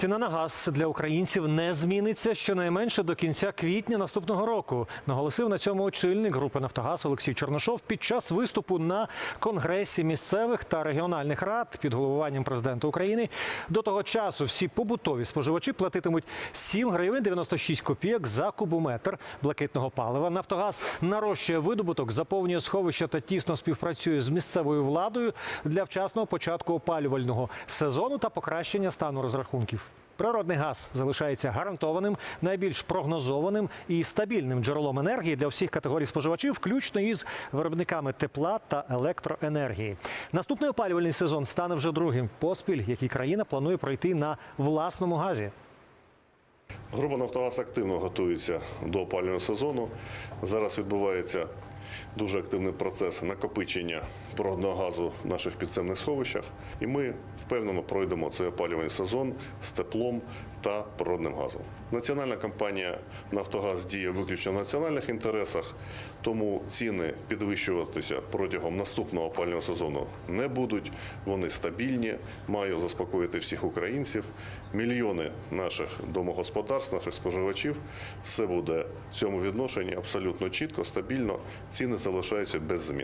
Ціна на газ для українців не зміниться щонайменше до кінця квітня наступного року. Наголосив на цьому очільник групи Нафтогаз Олексій Чорношов під час виступу на конгресі місцевих та регіональних рад під головуванням президента України. До того часу всі побутові споживачі платитимуть 7 гривень 96 копійок за кубометр блакитного палива. Нафтогаз нарощує видобуток, заповнює сховища та тісно співпрацює з місцевою владою для вчасного початку опалювального сезону та покращення стану розрахунків. Природний газ залишається гарантованим, найбільш прогнозованим і стабільним джерелом енергії для всіх категорій споживачів, включно із виробниками тепла та електроенергії. Наступний опалювальний сезон стане вже другим поспіль, який країна планує пройти на власному газі. Група Нафтогаз активно готується до опалювального сезону. Зараз відбувається дуже активний процес накопичення природного газу в наших підземних сховищах. І ми впевнено пройдемо цей опалювальний сезон з теплом та природним газом. Національна компанія Нафтогаз діє виключно в національних інтересах, тому ціни підвищуватися протягом наступного опалювального сезону не будуть. Вони стабільні, маю заспокоїти всіх українців. Мільйони наших домогосподарств, наших споживачів. Все буде в цьому відношенні абсолютно чітко, стабільно. Ціни залишаються без змін.